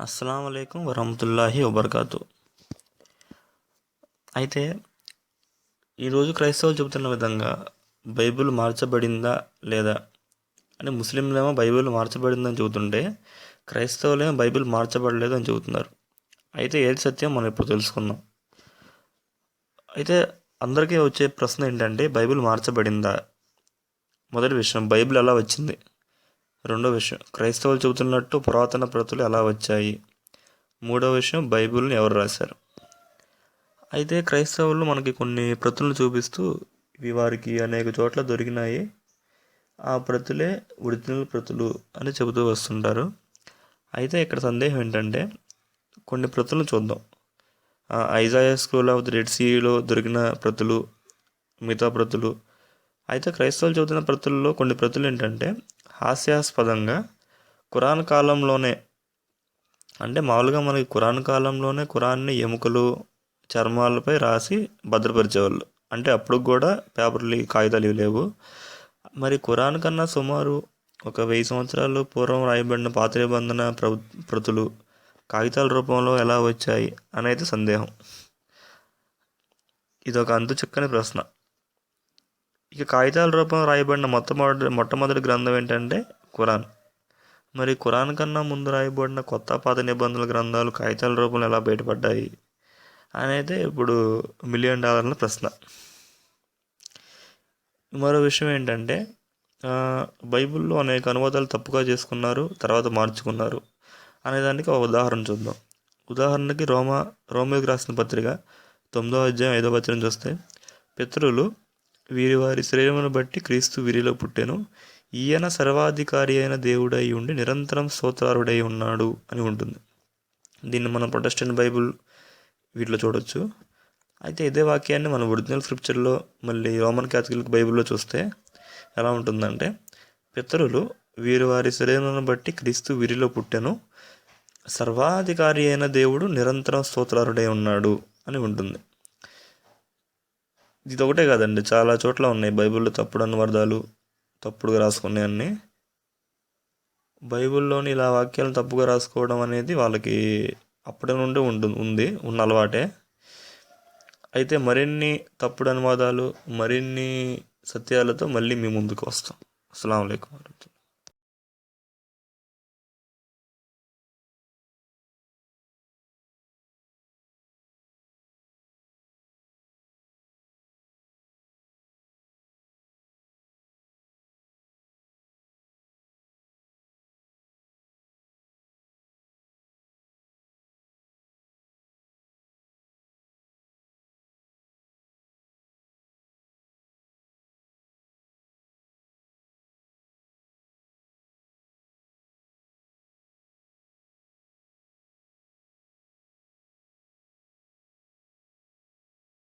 అస్సలం అయికం వరహమతుల్లాహి వబర్కాతు. అయితే ఈరోజు క్రైస్తవులు చెబుతున్న విధంగా బైబిల్ మార్చబడిందా లేదా అని ముస్లింలేమో బైబిల్ మార్చబడిందని చెబుతుంటే క్రైస్తవులేమో బైబిల్ మార్చబడలేదు అని చెబుతున్నారు. అయితే ఏది సత్యం మనం ఇప్పుడు తెలుసుకుందాం. అయితే అందరికీ వచ్చే ప్రశ్న ఏంటంటే బైబిల్ మార్చబడిందా? మొదటి విషయం బైబిల్ ఎలా వచ్చింది? రెండో విషయం క్రైస్తవులు చెబుతున్నట్టు పురాతన ప్రతులు ఎలా వచ్చాయి? మూడో విషయం బైబిల్ని ఎవరు రాశారు? అయితే క్రైస్తవులు మనకి కొన్ని ప్రతులను చూపిస్తూ ఇవి వారికి అనేక చోట్ల దొరికినాయి. ఆ ప్రతులే ఒరిజినల్ ప్రతులు అని చెబుతూ వస్తుంటారు. అయితే ఇక్కడ సందేహం ఏంటంటే కొన్ని ప్రతులను చూద్దాం. Isaiah school of the red సీలో దొరికిన ప్రతులు మిగతా ప్రతులు. అయితే క్రైస్తవులు చదువుతున్న ప్రతుల్లో కొన్ని ప్రతులు ఏంటంటే హాస్యాస్పదంగా కురాన్ కాలంలోనే అంటే మామూలుగా మనకి కురాన్ కాలంలోనే కురాన్ని ఎముకలు చర్మాలపై రాసి భద్రపరిచేవాళ్ళు. అంటే అప్పుడు కూడా పేపర్లు కాగితాలు లేవు. మరి కురాన్ కన్నా సుమారు ఒక వెయ్యి సంవత్సరాలు పూర్వం రాయబడిన పాత నిబంధన ప్ర ప్రతులు కాగితాల రూపంలో ఎలా వచ్చాయి అనేది సందేహం. ఇది ఒక అంతు చిక్కని ప్రశ్న. ఇక కాగితాల రూపంలో రాయబడిన మొట్టమొదటి మొట్టమొదటి గ్రంథం ఏంటంటే ఖురాన్. మరి ఖురాన్ కన్నా ముందు రాయబడిన కొత్త పాత నిబంధనల గ్రంథాలు కాగితాల రూపంలో ఎలా బయటపడ్డాయి అనేది ఇప్పుడు మిలియన్ డాలర్ల ప్రశ్న. మరో విషయం ఏంటంటే బైబిల్లో అనేక అనువాదాలు తప్పుగా చేసుకున్నారు తర్వాత మార్చుకున్నారు అనేదానికి ఒక ఉదాహరణ చూద్దాం. ఉదాహరణకి రోమా రోమియోకి రాసిన పత్రిక తొమ్మిదో అధ్యాయం ఐదో వచనం చూస్తే పితరులు వీరి వారి శరీరమును బట్టి క్రీస్తు వీరిలో పుట్టెను. ఈయన సర్వాధికారి అయిన దేవుడై ఉండి నిరంతరం స్తోత్రారుడై ఉన్నాడు అని ఉంటుంది. దీన్ని మనం ప్రొటెస్టెంట్ బైబుల్ వీటిలో చూడొచ్చు. అయితే ఇదే వాక్యాన్ని మన ఒరిజినల్ స్క్రిప్చర్లో మళ్ళీ రోమన్ క్యాథలిక్ బైబిల్లో చూస్తే ఎలా ఉంటుందంటే పితరులు వీరి వారి శరీరమును బట్టి క్రీస్తు వీరిలో పుట్టెను. సర్వాధికారి అయిన దేవుడు నిరంతరం స్తోత్రారుడై ఉన్నాడు అని ఉంటుంది. ఇది ఒకటే కాదండి. చాలా చోట్ల ఉన్నాయి. బైబిల్లో తప్పుడు అనువాదాలు తప్పుడుగా రాసుకునేవన్ని బైబిల్లోని ఇలా వాక్యాలను తప్పుగా రాసుకోవడం అనేది వాళ్ళకి అప్పటి నుండి ఉంటుంది ఉంది ఉన్న అలవాటే. అయితే మరిన్ని తప్పుడు అనువాదాలు మరిన్ని సత్యాలతో మళ్ళీ మీ ముందుకు వస్తాం. అస్సలం అయికం